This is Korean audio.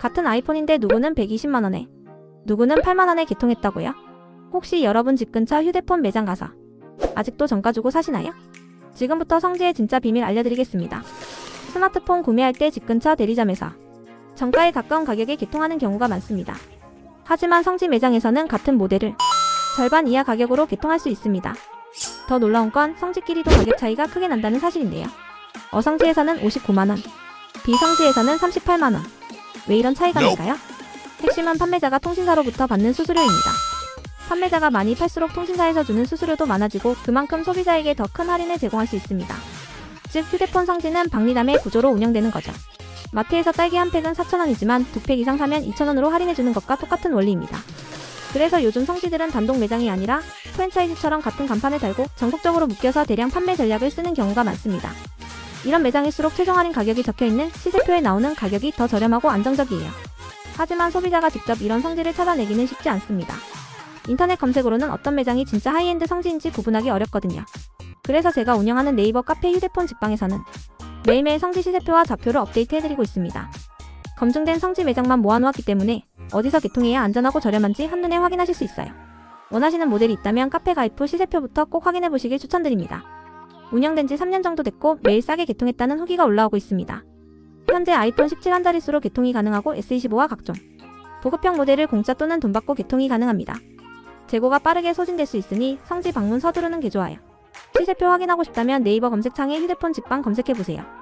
같은 아이폰인데 누구는 120만원에, 누구는 8만원에 개통했다고요? 혹시 여러분 집 근처 휴대폰 매장 가서 아직도 정가 주고 사시나요? 지금부터 성지의 진짜 비밀 알려드리겠습니다. 스마트폰 구매할 때 집 근처 대리점에서 정가에 가까운 가격에 개통하는 경우가 많습니다. 하지만 성지 매장에서는 같은 모델을 절반 이하 가격으로 개통할 수 있습니다. 더 놀라운 건 성지끼리도 가격 차이가 크게 난다는 사실인데요. 어성지에서는 59만원, 비성지에서는 38만원. 왜 이런 차이가 날까요? 핵심은 판매자가 통신사로부터 받는 수수료입니다. 판매자가 많이 팔수록 통신사에서 주는 수수료도 많아지고 그만큼 소비자에게 더 큰 할인을 제공할 수 있습니다. 즉 휴대폰 성지는 박리담의 구조로 운영되는 거죠. 마트에서 딸기 한 팩은 4,000원이지만 두 팩 이상 사면 2,000원으로 할인해주는 것과 똑같은 원리입니다. 그래서 요즘 성지들은 단독 매장이 아니라 프랜차이즈처럼 같은 간판을 달고 전국적으로 묶여서 대량 판매 전략을 쓰는 경우가 많습니다. 이런 매장일수록 최종 할인 가격이 적혀있는 시세표에 나오는 가격이 더 저렴하고 안정적이에요. 하지만 소비자가 직접 이런 성지를 찾아내기는 쉽지 않습니다. 인터넷 검색으로는 어떤 매장이 진짜 하이엔드 성지인지 구분하기 어렵거든요. 그래서 제가 운영하는 네이버 카페 휴대폰 직방에서는 매일매일 성지 시세표와 좌표를 업데이트해드리고 있습니다. 검증된 성지 매장만 모아놓았기 때문에 어디서 개통해야 안전하고 저렴한지 한눈에 확인하실 수 있어요. 원하시는 모델이 있다면 카페 가입 후 시세표부터 꼭 확인해보시길 추천드립니다. 운영된 지 3년 정도 됐고 매일 싸게 개통했다는 후기가 올라오고 있습니다. 현재 아이폰 17 한 자릿수로 개통이 가능하고 S25와 각종 보급형 모델을 공짜 또는 돈 받고 개통이 가능합니다. 재고가 빠르게 소진될 수 있으니 성지 방문 서두르는 게 좋아요. 시세표 확인하고 싶다면 네이버 검색창에 휴대폰 직방 검색해보세요.